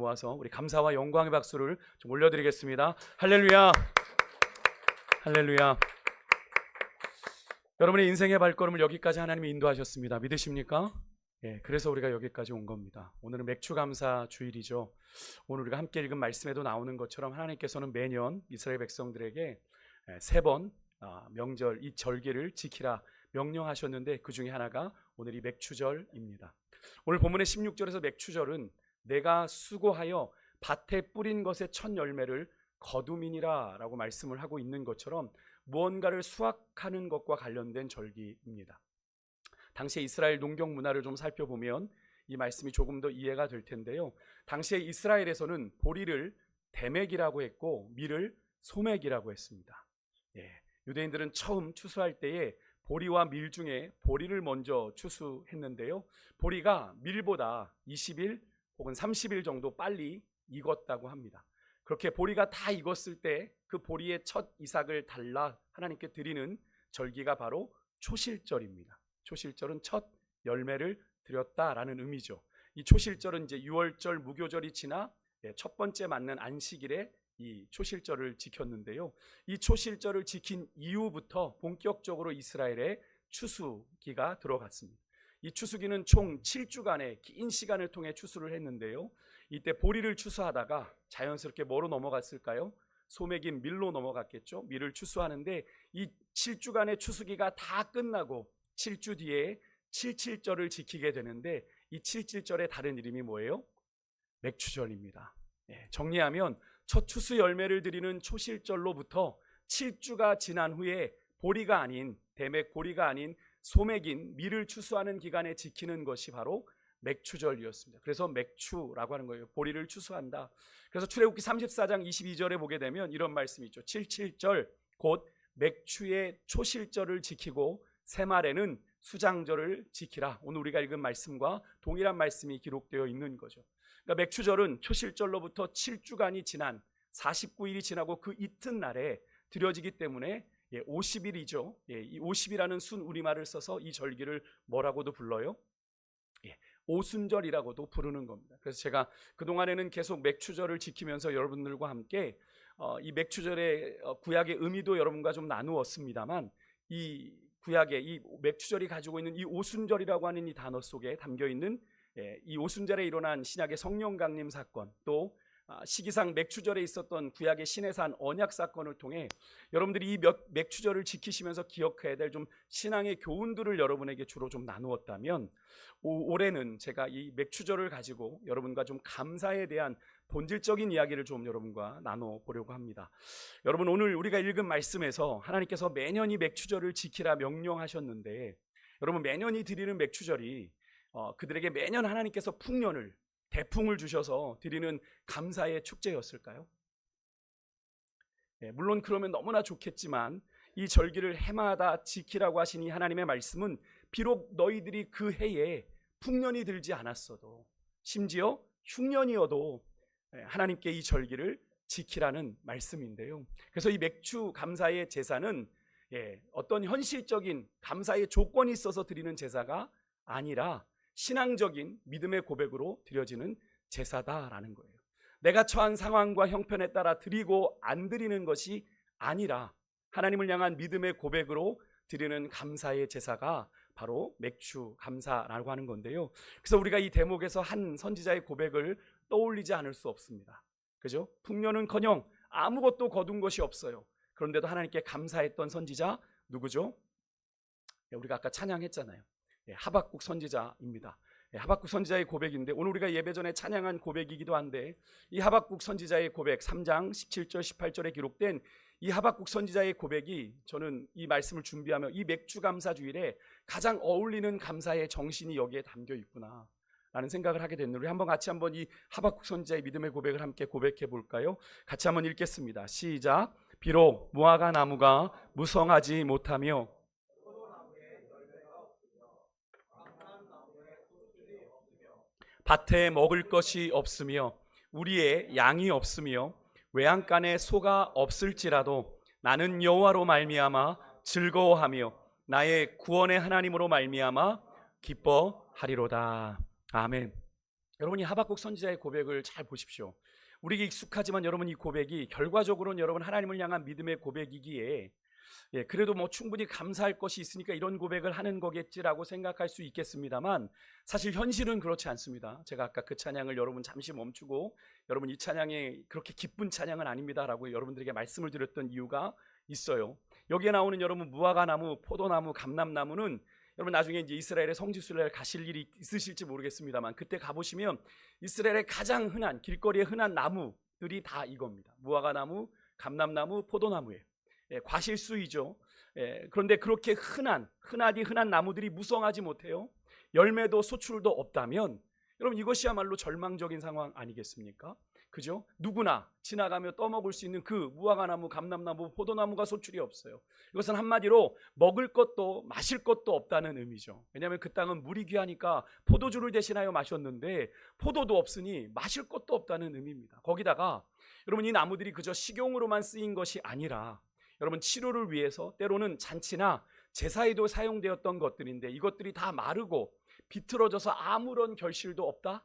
모아서 우리 감사와 영광의 박수를 좀 올려드리겠습니다. 할렐루야. 할렐루야. 여러분의 인생의 발걸음을 여기까지 하나님이 인도하셨습니다. 믿으십니까? 예, 그래서 우리가 여기까지 온 겁니다. 오늘은 맥주 감사 주일이죠. 오늘 우리가 함께 읽은 말씀에도 나오는 것처럼 하나님께서는 매년 이스라엘 백성들에게 세번 아, 명절 이 절기를 지키라 명령하셨는데 그 중에 하나가 오늘 이 맥추절입니다. 오늘 본문의 16절에서 맥추절은 내가 수고하여 밭에 뿌린 것의 첫 열매를 거두민이라라고 말씀을 하고 있는 것처럼 무언가를 수확하는 것과 관련된 절기입니다. 당시의 이스라엘 농경 문화를 좀 살펴보면 이 말씀이 조금 더 이해가 될 텐데요. 당시에 이스라엘에서는 보리를 대맥이라고 했고 밀을 소맥이라고 했습니다. 예, 유대인들은 처음 추수할 때에 보리와 밀 중에 보리를 먼저 추수했는데요. 보리가 밀보다 20일 혹은 30일 정도 빨리 익었다고 합니다. 그렇게 보리가 다 익었을 때 그 보리의 첫 이삭을 달라 하나님께 드리는 절기가 바로 초실절입니다. 초실절은 첫 열매를 드렸다라는 의미죠. 이 초실절은 이제 6월절 무교절이 지나 예, 첫 번째 맞는 안식일에 이 초실절을 지켰는데요. 이 초실절을 지킨 이후부터 본격적으로 이스라엘의 추수기가 들어갔습니다. 이 추수기는 총 7주간의 긴 시간을 통해 추수를 했는데요. 이때 보리를 추수하다가 자연스럽게 뭐로 넘어갔을까요? 소맥인 밀로 넘어갔겠죠. 밀을 추수하는데 이 7주간의 추수기가 다 끝나고 7주 뒤에 77절을 지키게 되는데 이 77절의 다른 이름이 뭐예요? 맥추절입니다. 예, 정리하면 첫 추수 열매를 드리는 초실절로부터 7주가 지난 후에 보리가 아닌 대맥 보리가 아닌 소맥인 밀을 추수하는 기간에 지키는 것이 바로 맥추절이었습니다. 그래서 맥추라고 하는 거예요. 보리를 추수한다. 그래서 출애굽기 34장 22절에 보게 되면 이런 말씀이 있죠. 77절 곧 맥추의 초실절을 지키고 새말에는 수장절을 지키라. 오늘 우리가 읽은 말씀과 동일한 말씀이 기록되어 있는 거죠. 그러니까 맥추절은 초실절로부터 7주간이 지난 49일이 지나고 그 이튿날에 드려지기 때문에 예, 50일이죠. 예, 이 50이라는 순 우리말을 써서 이 절기를 뭐라고도 불러요? 예, 오순절이라고도 부르는 겁니다. 그래서 제가 그 동안에는 계속 맥추절을 지키면서 여러분들과 함께 어, 이 맥추절의 어, 구약의 의미도 여러분과 좀 나누었습니다만 이 구약의 이 맥추절이 가지고 있는 이 오순절이라고 하는 이 단어 속에 담겨 있는 예, 이 오순절에 일어난 신약의 성령 강림 사건 또 아, 시기상 맥추절에 있었던 구약의 신의 산 언약 사건을 통해 여러분들이 이 맥추절을 지키시면서 기억해야 될 좀 신앙의 교훈들을 여러분에게 주로 좀 나누었다면 오, 올해는 제가 이 맥추절을 가지고 여러분과 좀 감사에 대한 본질적인 이야기를 좀 여러분과 나눠 보려고 합니다. 여러분 오늘 우리가 읽은 말씀에서 하나님께서 매년 이 맥추절을 지키라 명령하셨는데 여러분 매년 이 드리는 맥추절이 어, 그들에게 매년 하나님께서 풍년을 대풍을 주셔서 드리는 감사의 축제였을까요? 예, 물론 그러면 너무나 좋겠지만 이 절기를 해마다 지키라고 하신 이 하나님의 말씀은 비록 너희들이 그 해에 풍년이 들지 않았어도 심지어 흉년이어도 예, 하나님께 이 절기를 지키라는 말씀인데요. 그래서 이 맥주 감사의 제사는 예, 어떤 현실적인 감사의 조건이 있어서 드리는 제사가 아니라 신앙적인 믿음의 고백으로 드려지는 제사다라는 거예요. 내가 처한 상황과 형편에 따라 드리고 안 드리는 것이 아니라 하나님을 향한 믿음의 고백으로 드리는 감사의 제사가 바로 맥주 감사라고 하는 건데요. 그래서 우리가 이 대목에서 한 선지자의 고백을 떠올리지 않을 수 없습니다. 그죠? 풍년은커녕 아무것도 거둔 것이 없어요. 그런데도 하나님께 감사했던 선지자 누구죠? 예, 우리가 아까 찬양했잖아요. 예, 하박국 선지자입니다. 예, 하박국 선지자의 고백인데 오늘 우리가 예배 전에 찬양한 고백이기도 한데 이 하박국 선지자의 고백 3장 17절 18절에 기록된 이 하박국 선지자의 고백이 저는 이 말씀을 준비하며 이 맥주 감사 주일에 가장 어울리는 감사의 정신이 여기에 담겨 있구나. 라는 생각을 하게 됐는데 우리 한번 같이 한번 이 하박국 선지자의 믿음의 고백을 함께 고백해 볼까요? 같이 한번 읽겠습니다. 시작. 비록 무화과 나무가 무성하지 못하며 밭에 먹을 것이 없으며 우리의 양이 없으며 외양간에 소가 없을지라도 나는 여호와로 말미암아 즐거워하며 나의 구원의 하나님으로 말미암아 기뻐하리로다. 아멘. 여러분이 하박국 선지자의 고백을 잘 보십시오. 우리에게 익숙하지만 여러분 이 고백이 결과적으로는 여러분 하나님을 향한 믿음의 고백이기에 예, 그래도 뭐 충분히 감사할 것이 있으니까 이런 고백을 하는 거겠지라고 생각할 수 있겠습니다만 사실 현실은 그렇지 않습니다. 제가 아까 그 찬양을 여러분 잠시 멈추고 여러분 이 찬양이 그렇게 기쁜 찬양은 아닙니다라고 여러분들에게 말씀을 드렸던 이유가 있어요. 여기에 나오는 여러분 무화과나무, 포도나무, 감람나무는 여러분 나중에 이제 이스라엘의 성지 순례를 가실 일이 있으실지 모르겠습니다만 그때 가보시면 이스라엘의 가장 흔한 길거리에 흔한 나무들이 다 이겁니다. 무화과나무, 감람나무, 포도나무예요. 예, 과실수이죠. 예, 그런데 그렇게 흔한 흔하디 흔한 나무들이 무성하지 못해요. 열매도 소출도 없다면 여러분 이것이야말로 절망적인 상황 아니겠습니까? 그죠? 누구나 지나가며 떠먹을 수 있는 그 무화과나무, 감람나무, 포도나무가 소출이 없어요. 이것은 한마디로 먹을 것도 마실 것도 없다는 의미죠. 왜냐하면 그 땅은 물이 귀하니까 포도주를 대신하여 마셨는데 포도도 없으니 마실 것도 없다는 의미입니다. 거기다가 여러분 이 나무들이 그저 식용으로만 쓰인 것이 아니라 여러분 치료를 위해서 때로는 잔치나 제사에도 사용되었던 것들인데 이것들이 다 마르고 비틀어져서 아무런 결실도 없다.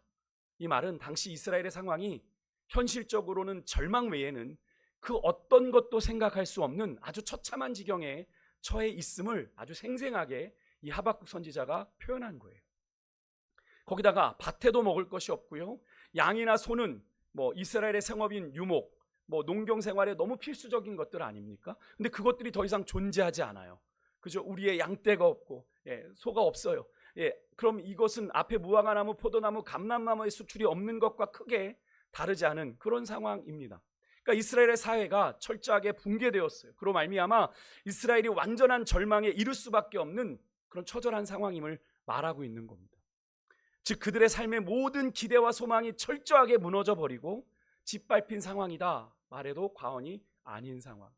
이 말은 당시 이스라엘의 상황이 현실적으로는 절망 외에는 그 어떤 것도 생각할 수 없는 아주 처참한 지경에 처해 있음을 아주 생생하게 이 하박국 선지자가 표현한 거예요. 거기다가 밭에도 먹을 것이 없고요. 양이나 소는 뭐 이스라엘의 생업인 유목, 뭐 농경 생활에 너무 필수적인 것들 아닙니까? 근데 그것들이 더 이상 존재하지 않아요. 그죠? 우리의 양떼가 없고 예, 소가 없어요. 예, 그럼 이것은 앞에 무화과나무, 포도나무, 감람나무의 수출이 없는 것과 크게 다르지 않은 그런 상황입니다. 그러니까 이스라엘의 사회가 철저하게 붕괴되었어요. 그로 말미암아 이스라엘이 완전한 절망에 이를 수밖에 없는 그런 처절한 상황임을 말하고 있는 겁니다. 즉 그들의 삶의 모든 기대와 소망이 철저하게 무너져 버리고 짓밟힌 상황이다 말해도 과언이 아닌 상황.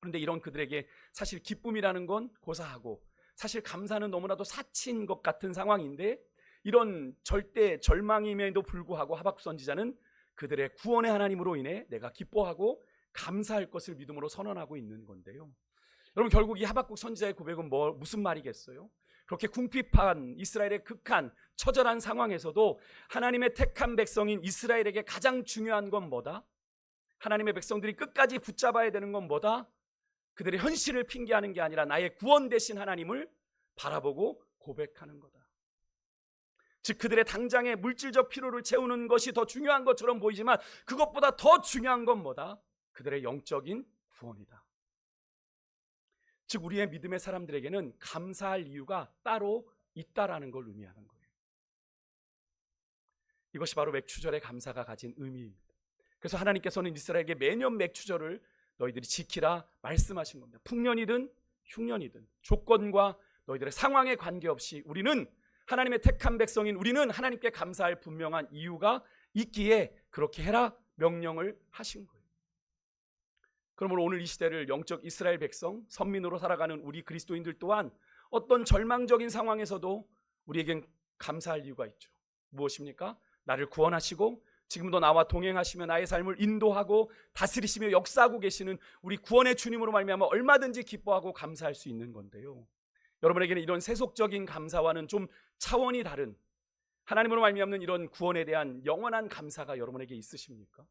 그런데 이런 그들에게 사실 기쁨이라는 건 고사하고 사실 감사는 너무나도 사치인 것 같은 상황인데 이런 절대 절망임에도 불구하고 하박국 선지자는 그들의 구원의 하나님으로 인해 내가 기뻐하고 감사할 것을 믿음으로 선언하고 있는 건데요. 여러분 결국 이 하박국 선지자의 고백은 뭐 무슨 말이겠어요? 그렇게 궁핍한 이스라엘의 극한 처절한 상황에서도 하나님의 택한 백성인 이스라엘에게 가장 중요한 건 뭐다? 하나님의 백성들이 끝까지 붙잡아야 되는 건 뭐다? 그들의 현실을 핑계하는 게 아니라 나의 구원 대신 하나님을 바라보고 고백하는 거다. 즉 그들의 당장의 물질적 필요를 채우는 것이 더 중요한 것처럼 보이지만 그것보다 더 중요한 건 뭐다? 그들의 영적인 구원이다. 즉 우리의 믿음의 사람들에게는 감사할 이유가 따로 있다라는 걸 의미하는 거예요. 이것이 바로 맥추절의 감사가 가진 의미입니다. 그래서 하나님께서는 이스라엘에게 매년 맥추절을 너희들이 지키라 말씀하신 겁니다. 풍년이든 흉년이든 조건과 너희들의 상황에 관계없이 우리는 하나님의 택한 백성인 우리는 하나님께 감사할 분명한 이유가 있기에 그렇게 해라 명령을 하신 거예요. 그러므로 오늘 이 시대를 영적 이스라엘 백성, 선민으로 살아가는 우리 그리스도인들 또한 어떤 절망적인 상황에서도 우리에겐 감사할 이유가 있죠. 무엇입니까? 나를 구원하시고 지금도 나와 동행하시며 나의 삶을 인도하고 다스리시며 역사하고 계시는 우리 구원의 주님으로 말미암아 얼마든지 기뻐하고 감사할 수 있는 건데요. 여러분에게는 이런 세속적인 감사와는 좀 차원이 다른 하나님으로 말미암는 이런 구원에 대한 영원한 감사가 여러분에게 있으십니까?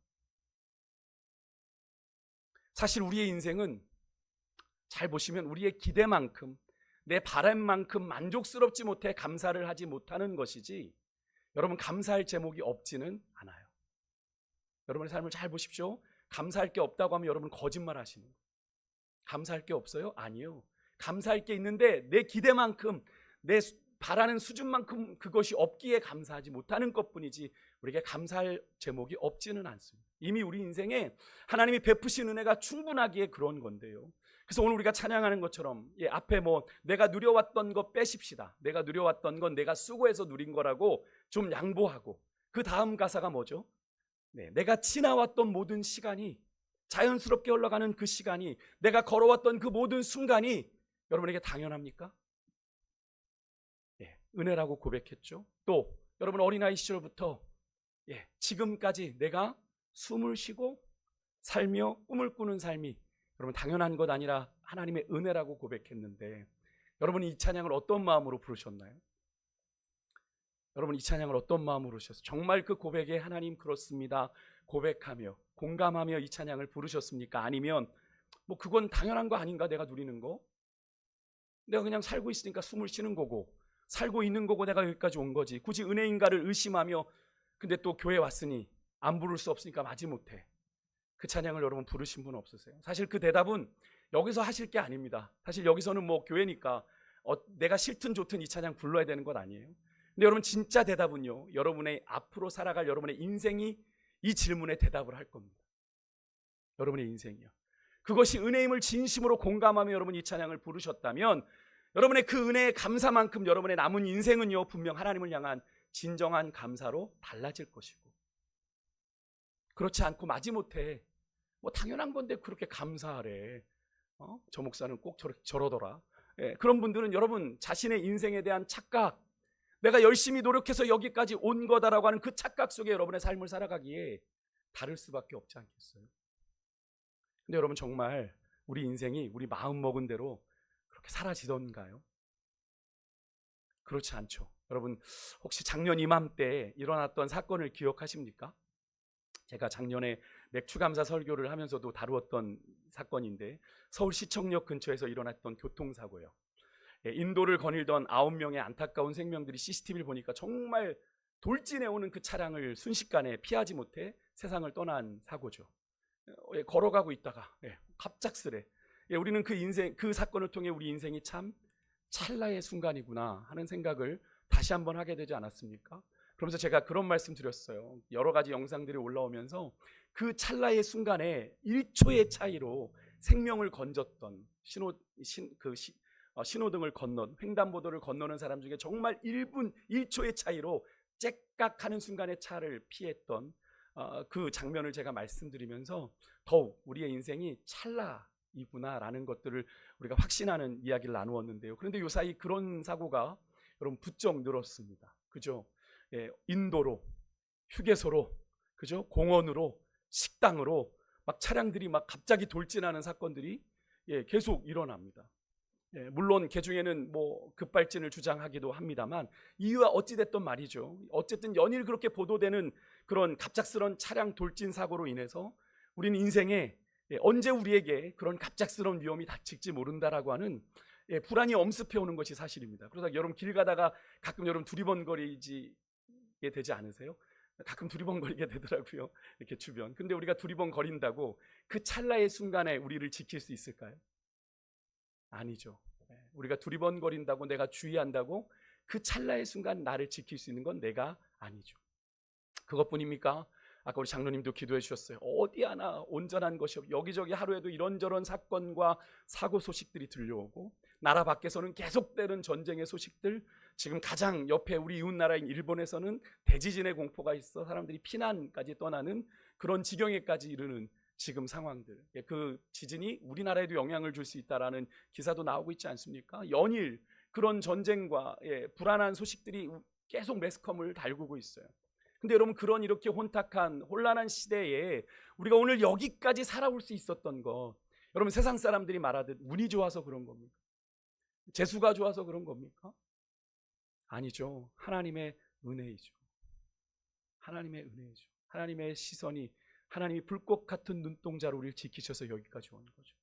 사실 우리의 인생은 잘 보시면 우리의 기대만큼 내 바람만큼 만족스럽지 못해 감사를 하지 못하는 것이지 여러분 감사할 제목이 없지는 않아요. 여러분의 삶을 잘 보십시오. 감사할 게 없다고 하면 여러분 거짓말 하시는 거예요. 감사할 게 없어요? 아니요. 감사할 게 있는데 내 기대만큼 내 바라는 수준만큼 그것이 없기에 감사하지 못하는 것뿐이지 우리에게 감사할 제목이 없지는 않습니다. 이미 우리 인생에 하나님이 베푸신 은혜가 충분하기에 그런 건데요. 그래서 오늘 우리가 찬양하는 것처럼 예, 앞에 뭐 내가 누려왔던 것 빼십시다. 내가 누려왔던 건 내가 수고해서 누린 거라고 좀 양보하고 그 다음 가사가 뭐죠? 네, 내가 지나왔던 모든 시간이 자연스럽게 흘러가는 그 시간이 내가 걸어왔던 그 모든 순간이 여러분에게 당연합니까? 예, 은혜라고 고백했죠. 또 여러분 어린아이 시절부터 예, 지금까지 내가 숨을 쉬고 살며 꿈을 꾸는 삶이 여러분 당연한 것 아니라 하나님의 은혜라고 고백했는데 여러분이 이 찬양을 어떤 마음으로 부르셨나요? 여러분 이 찬양을 어떤 마음으로 부르셨어요? 정말 그 고백에 하나님 그렇습니다. 고백하며 공감하며 이 찬양을 부르셨습니까? 아니면 뭐 그건 당연한 거 아닌가 내가 누리는 거? 내가 그냥 살고 있으니까 숨을 쉬는 거고 살고 있는 거고 내가 여기까지 온 거지. 굳이 은혜인가를 의심하며 근데 또 교회 왔으니 안 부를 수 없으니까 마지 못해. 그 찬양을 여러분 부르신 분 없으세요? 사실 그 대답은 여기서 하실 게 아닙니다. 사실 여기서는 뭐 교회니까 어, 내가 싫든 좋든 이 찬양 불러야 되는 건 아니에요. 근데 여러분 진짜 대답은요. 여러분의 앞으로 살아갈 여러분의 인생이 이 질문에 대답을 할 겁니다. 여러분의 인생이요. 그것이 은혜임을 진심으로 공감하며 여러분 이 찬양을 부르셨다면 여러분의 그 은혜의 감사만큼 여러분의 남은 인생은요 분명 하나님을 향한 진정한 감사로 달라질 것이고 그렇지 않고 마지못해 뭐 당연한 건데 그렇게 감사하래 어? 저 목사는 꼭 저러, 저러더라 예, 그런 분들은 여러분 자신의 인생에 대한 착각 내가 열심히 노력해서 여기까지 온 거다라고 하는 그 착각 속에 여러분의 삶을 살아가기에 다를 수밖에 없지 않겠어요 근데 여러분 정말 우리 인생이 우리 마음 먹은 대로 그렇게 사라지던가요? 그렇지 않죠. 여러분 혹시 작년 이맘때 일어났던 사건을 기억하십니까? 제가 작년에 맥주감사 설교를 하면서도 다루었던 사건인데 서울시청역 근처에서 일어났던 교통사고예요. 예, 인도를 거닐던 아홉 명의 안타까운 생명들이 CCTV를 보니까 정말 돌진해 오는 그 차량을 순식간에 피하지 못해 세상을 떠난 사고죠. 어, 예, 걸어가고 있다가 예, 갑작스레 예, 우리는 그 인생 그 사건을 통해 우리 인생이 참 찰나의 순간이구나 하는 생각을 다시 한번 하게 되지 않았습니까? 그러면서 제가 그런 말씀 드렸어요. 여러 가지 영상들이 올라오면서 그 찰나의 순간에 1초의 차이로 생명을 건졌던 신호 신, 그 시, 어, 신호등을 건넌 횡단보도를 건너는 사람 중에 정말 1분 1초의 차이로 째깍하는 순간에 차를 피했던 어, 그 장면을 제가 말씀드리면서 더욱 우리의 인생이 찰나이구나라는 것들을 우리가 확신하는 이야기를 나누었는데요. 그런데 요 사이 그런 사고가 여러분 부쩍 늘었습니다. 그죠? 예, 인도로, 휴게소로, 그죠? 공원으로, 식당으로 막 차량들이 막 갑자기 돌진하는 사건들이 예, 계속 일어납니다. 예, 물론 개 중에는 뭐 급발진을 주장하기도 합니다만 이유와 어찌 됐던 말이죠. 어쨌든 연일 그렇게 보도되는 그런 갑작스런 차량 돌진 사고로 인해서 우리는 인생에 예, 언제 우리에게 그런 갑작스러운 위험이 닥칠지 모른다라고 하는 예, 불안이 엄습해 오는 것이 사실입니다. 그러다 여러분 길 가다가 가끔 여러분 두리번거리지 되지 않으세요? 가끔 두리번거리게 되더라고요. 이렇게 주변. 근데 우리가 두리번거린다고 그 찰나의 순간에 우리를 지킬 수 있을까요? 아니죠. 예, 우리가 두리번거린다고 내가 주의한다고 그 찰나의 순간 나를 지킬 수 있는 건 내가 아니죠. 그것뿐입니까? 아까 우리 장로님도 기도해 주셨어요. 어디 하나 온전한 것이 없. 여기저기 하루에도 이런저런 사건과 사고 소식들이 들려오고 나라 밖에서는 계속되는 전쟁의 소식들. 지금 가장 옆에 우리 이웃 나라인 일본에서는 대지진의 공포가 있어 사람들이 피난까지 떠나는 그런 지경에까지 이르는 지금 상황들. 예, 그 지진이 우리나라에도 영향을 줄 수 있다라는 기사도 나오고 있지 않습니까? 연일 그런 전쟁과 예, 불안한 소식들이 계속 매스컴을 달구고 있어요. 근데 여러분 그런 이렇게 혼탁한 혼란한 시대에 우리가 오늘 여기까지 살아올 수 있었던 것 여러분 세상 사람들이 말하듯 운이 좋아서 그런 겁니까? 재수가 좋아서 그런 겁니까? 아니죠. 하나님의 은혜이죠. 하나님의 은혜이죠. 하나님의 시선이 하나님이 불꽃 같은 눈동자로 우리를 지키셔서 여기까지 온 거죠.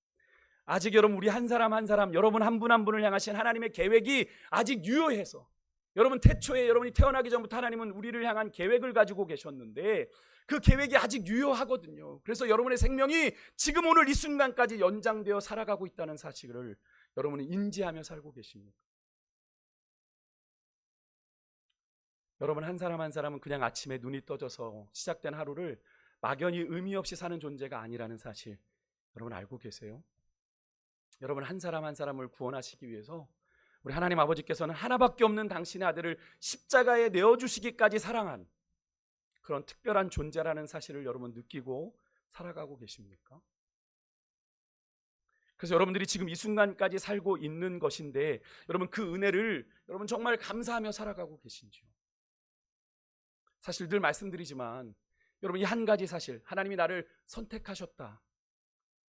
아직 여러분 우리 한 사람 한 사람 여러분 한분한 분을 향하신 하나님의 계획이 아직 유효해서 여러분 태초에 여러분이 태어나기 전부터 하나님은 우리를 향한 계획을 가지고 계셨는데 그 계획이 아직 유효하거든요. 그래서 여러분의 생명이 지금 오늘 이 순간까지 연장되어 살아가고 있다는 사실을 여러분은 인지하며 살고 계십니까? 여러분 한 사람 한 사람은 그냥 아침에 눈이 떠져서 시작된 하루를 막연히 의미 없이 사는 존재가 아니라는 사실 여러분 알고 계세요? 여러분 한 사람 한 사람을 구원하시기 위해서 우리 하나님 아버지께서는 하나밖에 없는 당신의 아들을 십자가에 내어 주시기까지 사랑한 그런 특별한 존재라는 사실을 여러분 느끼고 살아가고 계십니까? 그래서 여러분들이 지금 이 순간까지 살고 있는 것인데 여러분 그 은혜를 여러분 정말 감사하며 살아가고 계신지요? 사실 늘 말씀드리지만 여러분 이 한 가지 사실 하나님이 나를 선택하셨다.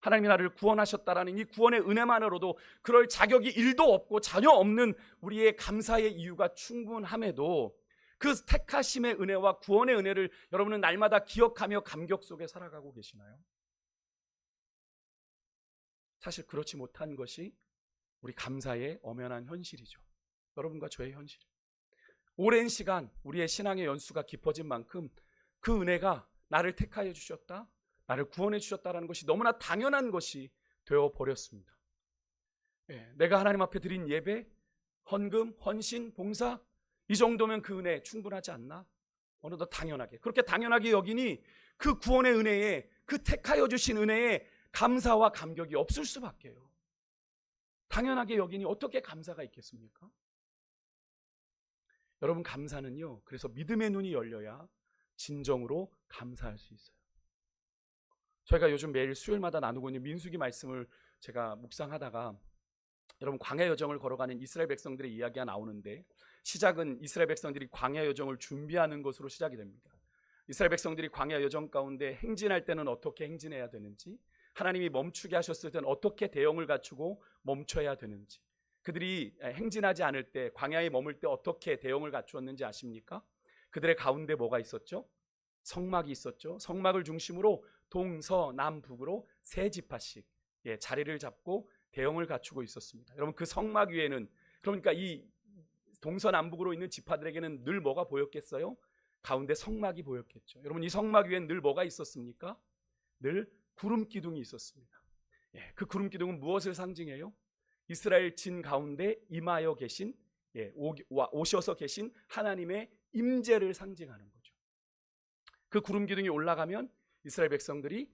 하나님이 나를 구원하셨다라는 이 구원의 은혜만으로도 그럴 자격이 일도 없고 전혀 없는 우리의 감사의 이유가 충분함에도 그 택하심의 은혜와 구원의 은혜를 여러분은 날마다 기억하며 감격 속에 살아가고 계시나요? 사실 그렇지 못한 것이 우리 감사의 엄연한 현실이죠. 여러분과 저의 현실. 오랜 시간 우리의 신앙의 연수가 깊어진 만큼 그 은혜가 나를 택하여 주셨다, 나를 구원해 주셨다라는 것이 너무나 당연한 것이 되어 버렸습니다. 예, 내가 하나님 앞에 드린 예배, 헌금, 헌신, 봉사 이 정도면 그 은혜 충분하지 않나? 어느덧 당연하게 그렇게 당연하게 여기니 그 구원의 은혜에 그 택하여 주신 은혜에 감사와 감격이 없을 수밖에요. 당연하게 여기니 어떻게 감사가 있겠습니까? 여러분 감사는요. 그래서 믿음의 눈이 열려야 진정으로 감사할 수 있어요. 저희가 요즘 매일 수요일마다 나누고 있는 민수기 말씀을 제가 묵상하다가 여러분 광야 여정을 걸어가는 이스라엘 백성들의 이야기가 나오는데 시작은 이스라엘 백성들이 광야 여정을 준비하는 것으로 시작이 됩니다. 이스라엘 백성들이 광야 여정 가운데 행진할 때는 어떻게 행진해야 되는지, 하나님이 멈추게 하셨을 때는 어떻게 대응을 갖추고 멈춰야 되는지, 그들이 행진하지 않을 때 광야에 머물 때 어떻게 대응을 갖추었는지 아십니까? 그들의 가운데 뭐가 있었죠? 성막이 있었죠. 성막을 중심으로 동서 남북으로 세 지파씩 예, 자리를 잡고 대형을 갖추고 있었습니다. 여러분 그 성막 위에는 그러니까 이 동서 남북으로 있는 지파들에게는 늘 뭐가 보였겠어요? 가운데 성막이 보였겠죠. 여러분 이 성막 위엔 늘 뭐가 있었습니까? 늘 구름 기둥이 있었습니다. 예, 그 구름 기둥은 무엇을 상징해요? 이스라엘 진 가운데 임하여 계신 예, 오, 와, 오셔서 계신 하나님의 임재를 상징하는 거죠. 그 구름 기둥이 올라가면 이스라엘 백성들이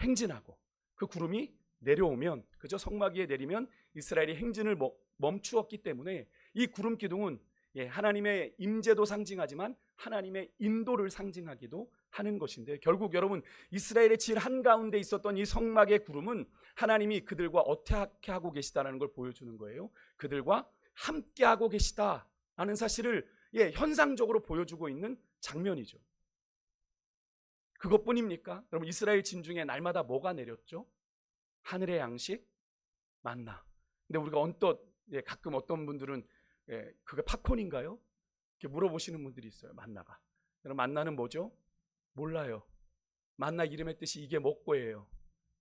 행진하고 그 구름이 내려오면 그저 성막 위에 내리면 이스라엘이 행진을 멈추었기 때문에 이 구름 기둥은 예, 하나님의 임재도 상징하지만 하나님의 인도를 상징하기도 하는 것인데 결국 여러분 이스라엘의 질 한가운데 있었던 이 성막의 구름은 하나님이 그들과 어떻게 하고 계시다라는 걸 보여주는 거예요. 그들과 함께 하고 계시다라는 사실을 예, 현상적으로 보여주고 있는 장면이죠. 그것뿐입니까? 여러분 이스라엘 진중에 날마다 뭐가 내렸죠? 하늘의 양식 만나. 근데 우리가 언뜻 예, 가끔 어떤 분들은 예, 그게 팝콘인가요? 이렇게 물어보시는 분들이 있어요. 만나가. 여러분 만나는 뭐죠? 몰라요. 만나 이름의 뜻이 이게 먹고예요.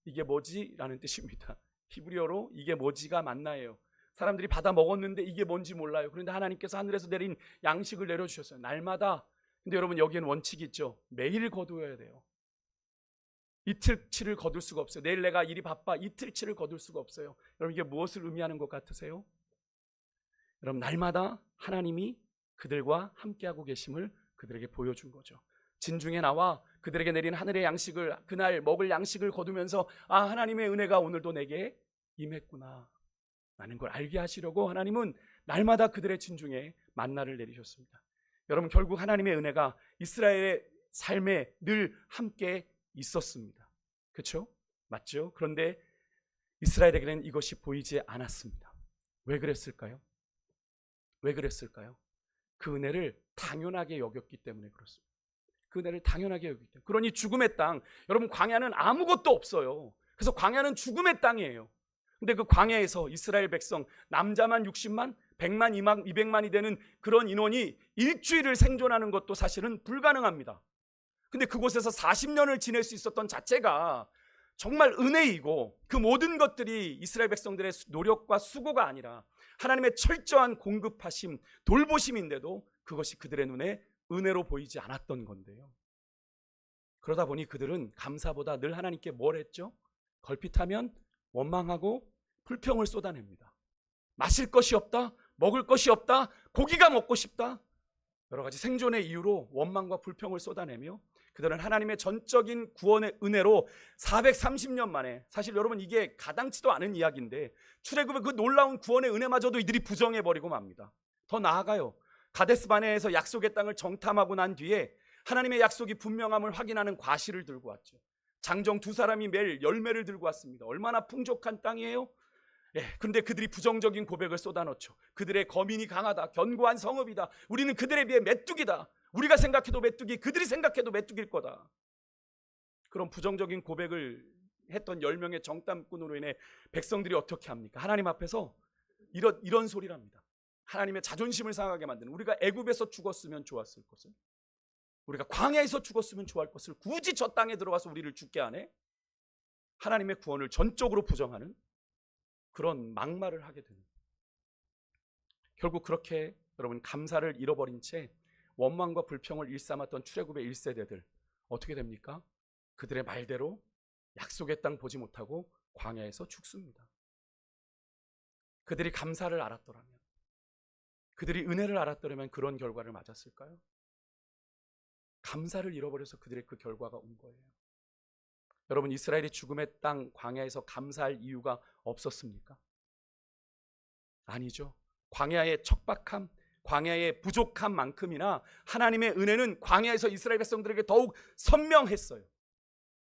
이게 뭐지? 라는 뜻입니다. 히브리어로 이게 뭐지가 만나예요. 사람들이 받아 먹었는데 이게 뭔지 몰라요. 그런데 하나님께서 하늘에서 내린 양식을 내려주셨어요. 날마다. 근데 여러분 여기에는 원칙이 있죠. 매일 거두어야 돼요. 이틀치를 거둘 수가 없어요. 내일 내가 일이 바빠 이틀치를 거둘 수가 없어요. 여러분 이게 무엇을 의미하는 것 같으세요? 여러분 날마다 하나님이 그들과 함께하고 계심을 그들에게 보여준 거죠. 진중에 나와 그들에게 내린 하늘의 양식을 그날 먹을 양식을 거두면서 아 하나님의 은혜가 오늘도 내게 임했구나 라는 걸 알게 하시려고 하나님은 날마다 그들의 진중에 만나를 내리셨습니다. 여러분 결국 하나님의 은혜가 이스라엘의 삶에 늘 함께 있었습니다. 그렇죠? 맞죠? 그런데 이스라엘에게는 이것이 보이지 않았습니다. 왜 그랬을까요? 왜 그랬을까요? 그 은혜를 당연하게 여겼기 때문에 그렇습니다. 그 은혜를 당연하게 여겼기 때문에. 그러니 죽음의 땅, 여러분 광야는 아무것도 없어요. 그래서 광야는 죽음의 땅이에요. 근데 그 광야에서 이스라엘 백성 남자만 60만, 100만, 2만, 200만이 되는 그런 인원이 일주일을 생존하는 것도 사실은 불가능합니다. 근데 그곳에서 40년을 지낼 수 있었던 자체가 정말 은혜이고 그 모든 것들이 이스라엘 백성들의 노력과 수고가 아니라 하나님의 철저한 공급하심, 돌보심인데도 그것이 그들의 눈에 은혜로 보이지 않았던 건데요. 그러다 보니 그들은 감사보다 늘 하나님께 뭘 했죠? 걸핏하면 원망하고 불평을 쏟아냅니다. 마실 것이 없다, 먹을 것이 없다, 고기가 먹고 싶다. 여러 가지 생존의 이유로 원망과 불평을 쏟아내며 그들은 하나님의 전적인 구원의 은혜로 430년 만에 사실 여러분 이게 가당치도 않은 이야기인데 출애굽의 그 놀라운 구원의 은혜마저도 이들이 부정해 버리고 맙니다. 더 나아가요. 가데스 바네에서 약속의 땅을 정탐하고 난 뒤에 하나님의 약속이 분명함을 확인하는 과실을 들고 왔죠. 장정 두 사람이 매일 열매를 들고 왔습니다. 얼마나 풍족한 땅이에요? 예, 근데 그들이 부정적인 고백을 쏟아넣죠. 그들의 거민이 강하다. 견고한 성읍이다. 우리는 그들에 비해 메뚜기다. 우리가 생각해도 메뚜기, 그들이 생각해도 메뚜기일 거다. 그런 부정적인 고백을 했던 10명의 정탐꾼으로 인해 백성들이 어떻게 합니까? 하나님 앞에서 이런, 이런 소리를 합니다. 하나님의 자존심을 상하게 만드는 우리가 애굽에서 죽었으면 좋았을 것을 우리가 광야에서 죽었으면 좋을 것을 굳이 저 땅에 들어가서 우리를 죽게 하네 하나님의 구원을 전적으로 부정하는 그런 막말을 하게 되는 결국 그렇게 여러분 감사를 잃어버린 채 원망과 불평을 일삼았던 출애굽의 1세대들 어떻게 됩니까? 그들의 말대로 약속의 땅 보지 못하고 광야에서 죽습니다. 그들이 감사를 알았더라면 그들이 은혜를 알았더라면 그런 결과를 맞았을까요? 감사를 잃어버려서 그들의 그 결과가 온 거예요. 여러분 이스라엘이 죽음의 땅 광야에서 감사할 이유가 없었습니까? 아니죠. 광야의 척박함, 광야의 부족한 만큼이나 하나님의 은혜는 광야에서 이스라엘 백성들에게 더욱 선명했어요.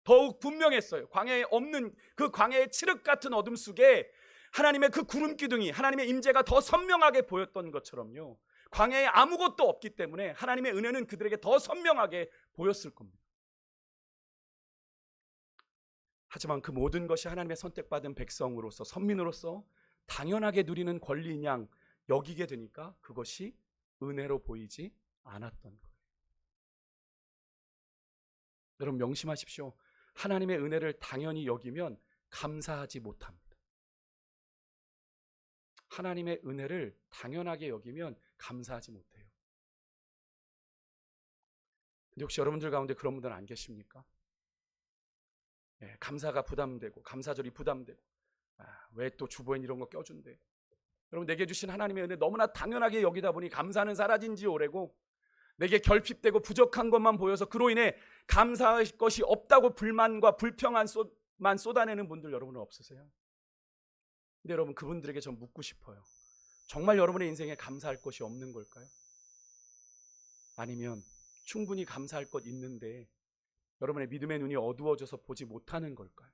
더욱 분명했어요. 광야에 없는 그 광야의 칠흑 같은 어둠 속에 하나님의 그 구름 기둥이 하나님의 임재가 더 선명하게 보였던 것처럼요. 광야에 아무것도 없기 때문에 하나님의 은혜는 그들에게 더 선명하게 보였을 겁니다. 하지만 그 모든 것이 하나님의 선택받은 백성으로서 선민으로서 당연하게 누리는 권리인 양 여기게 되니까 그것이 은혜로 보이지 않았던 거예요. 여러분 명심하십시오. 하나님의 은혜를 당연히 여기면 감사하지 못합니다. 하나님의 은혜를 당연하게 여기면 감사하지 못해요. 근데 혹시 여러분들 가운데 그런 분들은 안 계십니까? 예, 감사가 부담되고 감사절이 부담되고 아, 왜 또 주보엔 이런 거 껴준대? 여러분 내게 주신 하나님의 은혜 너무나 당연하게 여기다 보니 감사는 사라진 지 오래고 내게 결핍되고 부족한 것만 보여서 그로 인해 감사할 것이 없다고 불만과 불평만 쏟아내는 분들 여러분은 없으세요? 근데 여러분 그분들에게 전 묻고 싶어요. 정말 여러분의 인생에 감사할 것이 없는 걸까요? 아니면 충분히 감사할 것 있는데 여러분의 믿음의 눈이 어두워져서 보지 못하는 걸까요?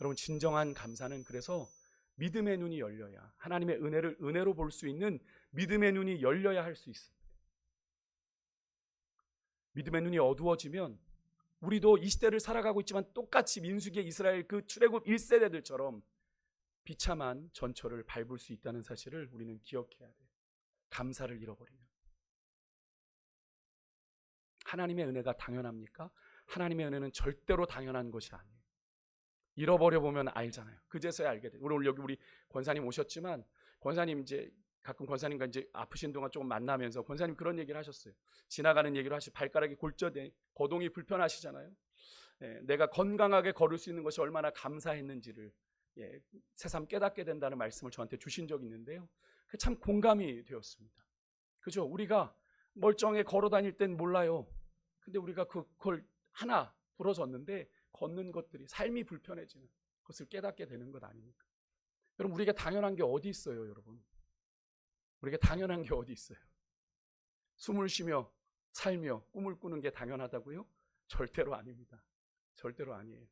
여러분 진정한 감사는 그래서 믿음의 눈이 열려야 하나님의 은혜를 은혜로 볼 수 있는 믿음의 눈이 열려야 할 수 있습니다. 믿음의 눈이 어두워지면 우리도 이 시대를 살아가고 있지만 똑같이 민수기의 이스라엘 그 출애굽 1세대들처럼 비참한 전철을 밟을 수 있다는 사실을 우리는 기억해야 돼요. 감사를 잃어버리면. 하나님의 은혜가 당연합니까? 하나님의 은혜는 절대로 당연한 것이 아니에요. 잃어버려 보면 알잖아요. 그제서야 알게 돼요. 오늘 여기 우리 권사님 오셨지만 권사님 이제 가끔 권사님과 이제 아프신 동안 조금 만나면서 권사님 그런 얘기를 하셨어요. 지나가는 얘기를 하시 발가락이 골절돼 거동이 불편하시잖아요. 예, 내가 건강하게 걸을 수 있는 것이 얼마나 감사했는지를 예, 새삼 깨닫게 된다는 말씀을 저한테 주신 적이 있는데요. 그 참 공감이 되었습니다. 그죠? 우리가 멀쩡하게 걸어 다닐 땐 몰라요. 근데 우리가 그- 그걸 하나 부러졌는데 걷는 것들이 삶이 불편해지는 것을 깨닫게 되는 것 아닙니까? 여러분 우리에게 당연한 게 어디 있어요, 여러분? 우리에게 당연한 게 어디 있어요? 숨을 쉬며 살며 꿈을 꾸는 게 당연하다고요? 절대로 아닙니다. 절대로 아니에요.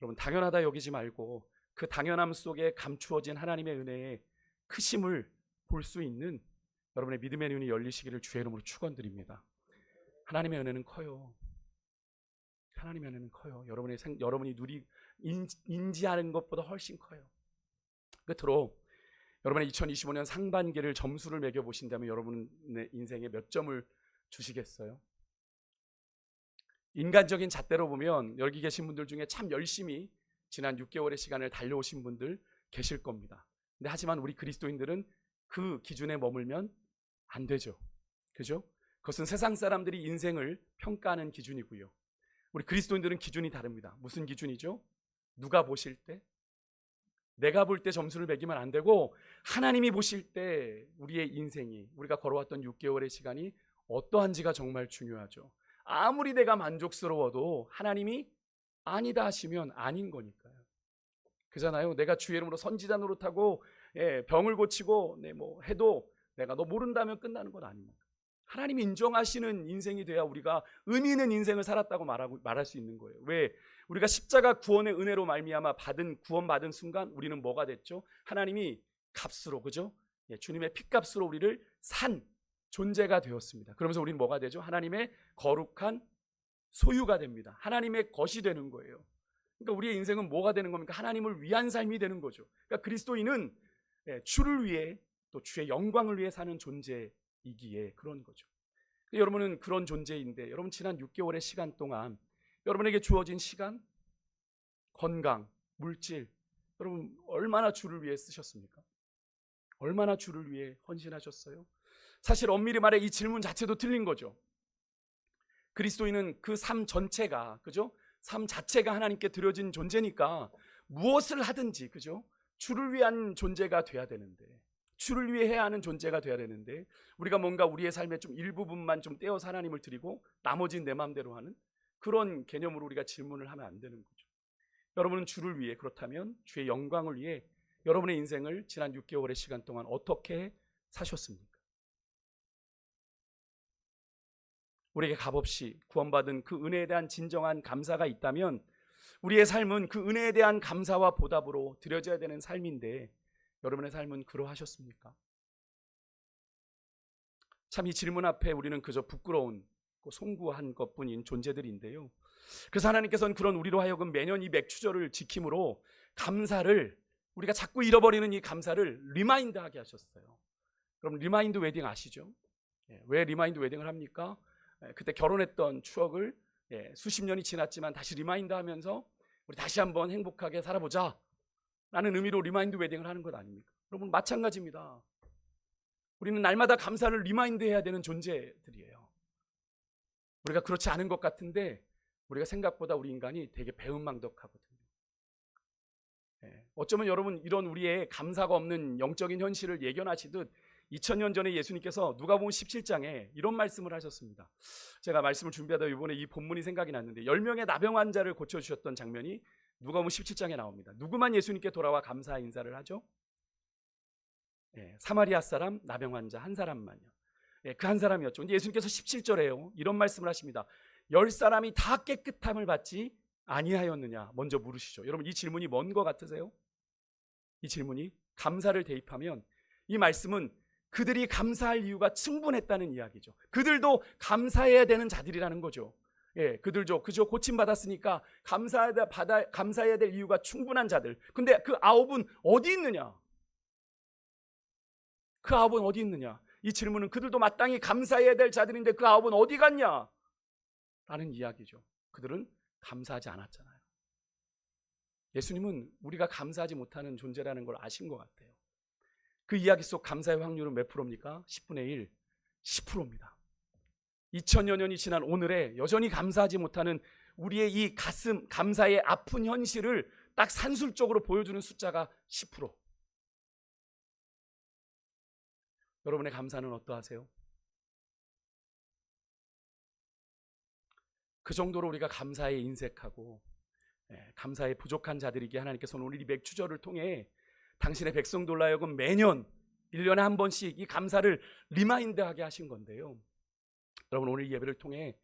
여러분 당연하다 여기지 말고 그 당연함 속에 감추어진 하나님의 은혜의 크심을 볼 수 있는 여러분의 믿음의 눈이 열리시기를 주의 이름으로 축원드립니다. 하나님의 은혜는 커요. 하나님의 은혜는 커요. 여러분의 생, 여러분이 누리 인, 인지 하는 것보다 훨씬 커요. 끝으로 여러분의 2025년 상반기를 점수를 매겨 보신다면 여러분의 인생에 몇 점을 주시겠어요? 인간적인 잣대로 보면 여기 계신 분들 중에 참 열심히 지난 6개월의 시간을 달려오신 분들 계실 겁니다. 근데 하지만 우리 그리스도인들은 그 기준에 머물면 안 되죠. 그죠? 그것은 세상 사람들이 인생을 평가하는 기준이고요. 우리 그리스도인들은 기준이 다릅니다. 무슨 기준이죠? 누가 보실 때? 내가 볼 때 점수를 매기면 안 되고 하나님이 보실 때 우리의 인생이 우리가 걸어왔던 6개월의 시간이 어떠한지가 정말 중요하죠. 아무리 내가 만족스러워도 하나님이 아니다 하시면 아닌 거니까요. 그잖아요. 내가 주의 이름으로 선지자 노릇하고 예, 병을 고치고 네, 뭐 해도 내가 너 모른다면 끝나는 건 아닙니다. 하나님이 인정하시는 인생이 돼야 우리가 의미 있는 인생을 살았다고 말하고 말할 수 있는 거예요. 왜? 우리가 십자가 구원의 은혜로 말미암아 받은 구원 받은 순간 우리는 뭐가 됐죠? 하나님이 값으로 그죠? 예, 주님의 피값으로 우리를 산 존재가 되었습니다. 그러면서 우리는 뭐가 되죠? 하나님의 거룩한 소유가 됩니다. 하나님의 것이 되는 거예요. 그러니까 우리의 인생은 뭐가 되는 겁니까? 하나님을 위한 삶이 되는 거죠. 그러니까 그리스도인은 예, 주를 위해 또 주의 영광을 위해 사는 존재 이기에 그런 거죠. 여러분은 그런 존재인데 여러분 지난 6개월의 시간 동안 여러분에게 주어진 시간, 건강, 물질 여러분 얼마나 주를 위해 쓰셨습니까? 얼마나 주를 위해 헌신하셨어요? 사실 엄밀히 말해 이 질문 자체도 틀린 거죠. 그리스도인은 그 삶 전체가 그죠? 삶 자체가 하나님께 드려진 존재니까 무엇을 하든지 그죠? 주를 위한 존재가 돼야 되는데 주를 위해 해야 하는 존재가 돼야 되는데 우리가 뭔가 우리의 삶의 좀 일부분만 좀 떼어서 하나님을 드리고 나머지는 내 마음대로 하는 그런 개념으로 우리가 질문을 하면 안 되는 거죠. 여러분은 주를 위해 그렇다면 주의 영광을 위해 여러분의 인생을 지난 6개월의 시간 동안 어떻게 사셨습니까? 우리에게 값없이 구원받은 그 은혜에 대한 진정한 감사가 있다면 우리의 삶은 그 은혜에 대한 감사와 보답으로 드려져야 되는 삶인데 여러분의 삶은 그러하셨습니까? 참 이 질문 앞에 우리는 그저 부끄러운 그 송구한 것뿐인 존재들인데요. 그래서 하나님께서는 그런 우리로 하여금 매년 이 맥추절을 지킴으로 감사를 우리가 자꾸 잃어버리는 이 감사를 리마인드하게 하셨어요. 그럼 리마인드 웨딩 아시죠? 예, 왜 리마인드 웨딩을 합니까? 예, 그때 결혼했던 추억을 예, 수십 년이 지났지만 다시 리마인드 하면서 우리 다시 한번 행복하게 살아보자 라는 의미로 리마인드 웨딩을 하는 것 아닙니까? 여러분 마찬가지입니다. 우리는 날마다 감사를 리마인드 해야 되는 존재들이에요. 우리가 그렇지 않은 것 같은데 우리가 생각보다 우리 인간이 되게 배은망덕하거든요. 예, 어쩌면 여러분 이런 우리의 감사가 없는 영적인 현실을 예견하시듯 2000년 전에 예수님께서 누가복음 17장에 이런 말씀을 하셨습니다. 제가 말씀을 준비하다 이번에 이 본문이 생각이 났는데 10명의 나병 환자를 고쳐 주셨던 장면이 누가복음 17장에 나옵니다. 누구만 예수님께 돌아와 감사 인사를 하죠? 예, 사마리아 사람 나병 환자 한 사람만요. 예, 그 한 사람이었죠. 근데 예수님께서 17절에요. 이런 말씀을 하십니다. 열 사람이 다 깨끗함을 받지 아니하였느냐? 먼저 물으시죠. 여러분 이 질문이 뭔 것 같으세요? 이 질문이 감사를 대입하면 이 말씀은 그들이 감사할 이유가 충분했다는 이야기죠. 그들도 감사해야 되는 자들이라는 거죠. 예, 그들도 그저 고침 받았으니까 감사해야 받아 감사해야 될 이유가 충분한 자들. 근데 그 아홉은 어디 있느냐? 그 아홉은 어디 있느냐? 이 질문은 그들도 마땅히 감사해야 될 자들인데 그 아홉은 어디 갔냐? 라는 이야기죠. 그들은 감사하지 않았잖아요. 예수님은 우리가 감사하지 못하는 존재라는 걸 아신 것 같아요. 그 이야기 속 감사의 확률은 몇 프로입니까? 10분의 1, 10%입니다. 2000여 년이 지난 오늘에 여전히 감사하지 못하는 우리의 이 가슴, 감사의 아픈 현실을 딱 산술적으로 보여주는 숫자가 10%. 여러분의 감사는 어떠하세요? 그 정도로 우리가 감사에 인색하고 예, 감사에 부족한 자들이기에 하나님께서는 오늘 이 맥추절을 통해 당신의 백성들로 하여금 매년 1년에 한 번씩 이 감사를 리마인드하게 하신 건데요. 여러분 오늘 이 예배를 통해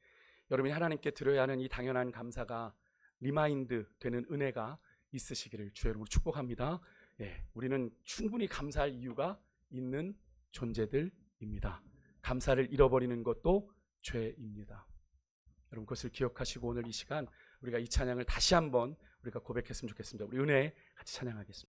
여러분이 하나님께 드려야 하는 이 당연한 감사가 리마인드 되는 은혜가 있으시기를 이름으로 축복합니다. 예, 우리는 충분히 감사할 이유가 있는 존재들입니다. 감사를 잃어버리는 것도 죄입니다. 여러분 그것을 기억하시고 오늘 이 시간 우리가 이 찬양을 다시 한번 우리가 고백했으면 좋겠습니다. 우리 은혜 같이 찬양하겠습니다.